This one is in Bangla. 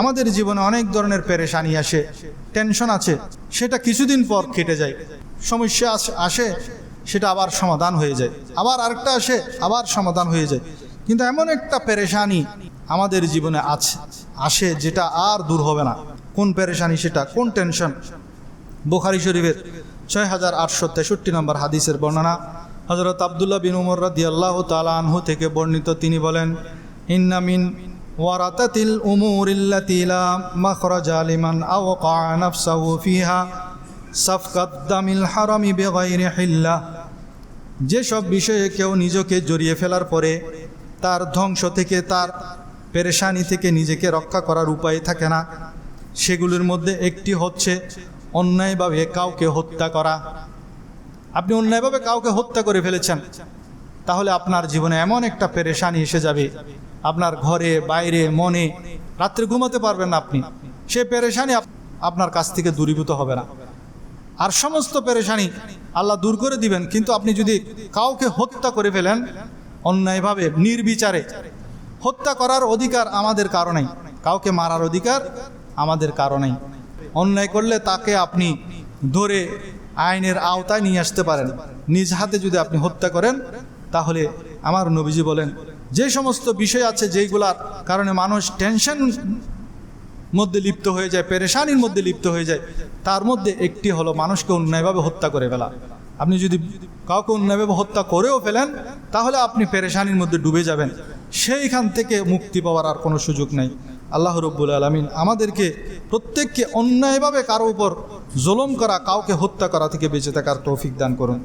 আমাদের জীবনে অনেক ধরনের পেরেশানি আসে, টেনশন আছে, সেটা কিছুদিন পর কেটে যায়। সমস্যা আসে সেটা আবার সমাধান হয়ে যায়। আবার আরেকটা আসে, আবার সমাধান হয়ে যায়। কিন্তু এমন একটা পেরেশানি আমাদের জীবনে আছে, আসে যেটা আর দূর হবে না। কোন পেরেশানি সেটা, কোন টেনশন? বোখারি শরীফের ছয় হাজার আটশো তেষট্টি নম্বর হাদিসের বর্ণনা। হজরত আবদুল্লাহ বিন উমর রাদি আল্লাহ তালা থেকে বর্ণিত তিনি বলেন ইন্নামিন ওয়ারাতাতিল উমুর ইল্লাতিলা মাখরাজা লিমান আওকা নাফসাহু ফিহা সাফকাত দামিল হারামি বেগাইরে যেসব বিষয়ে কেউ নিজকে জড়িয়ে ফেলার পরে তার ধ্বংস থেকে, তার পেরেশানি থেকে নিজেকে রক্ষা করার উপায় থাকে না। সেগুলির মধ্যে একটি হচ্ছে অন্যায়ভাবে কাউকে হত্যা করা। আপনি অন্যায়ভাবে কাউকে হত্যা করে ফেলেছেন, তাহলে আপনার জীবনে এমন একটা পেরেশানি এসে যাবে আপনার ঘরে, বাইরে, মনে, রাত্রে ঘুমাতে পারবেন না আপনি। সে পেরেশানি আপনার কাছ থেকে দূরীভূত হবে না। আর সমস্ত পেরেশানি আল্লাহ দূর করে দিবেন, কিন্তু আপনি যদি কাউকে হত্যা করে ফেলেন, অন্যায়ভাবে, নির্বিচারে, হত্যা করার অধিকার আমাদের কারণেই কাউকে মারার অধিকার আমাদের কারণেই অন্যায় করলে তাকে আপনি ধরে আইনের আওতায় নিয়ে আসতে পারেন। নিজ হাতে যদি আপনি হত্যা করেন, তাহলে আমার নবীজি বলেন যে সমস্ত বিষয় আছে যেইগুলার কারণে মানুষ টেনশন মধ্যে লিপ্ত হয়ে যায়, পেরেশানির মধ্যে লিপ্ত হয়ে যায়, তার মধ্যে একটি হলো মানুষকে অন্যায়ভাবে হত্যা করে ফেলা। আপনি যদি কাউকে অন্যায়ভাবে হত্যা করেও ফেলেন, তাহলে আপনি পেরেশানির মধ্যে ডুবে যাবেন। সেইখান থেকে মুক্তি পাওয়ার আর কোনো সুযোগ নেই। আল্লাহ রব্বুল আলমিন আমাদেরকে প্রত্যেককে অন্যায়ভাবে কারও উপর জুলুম করা, কাউকে হত্যা করা থেকে বেঁচে থাকার তৌফিক দান করুন।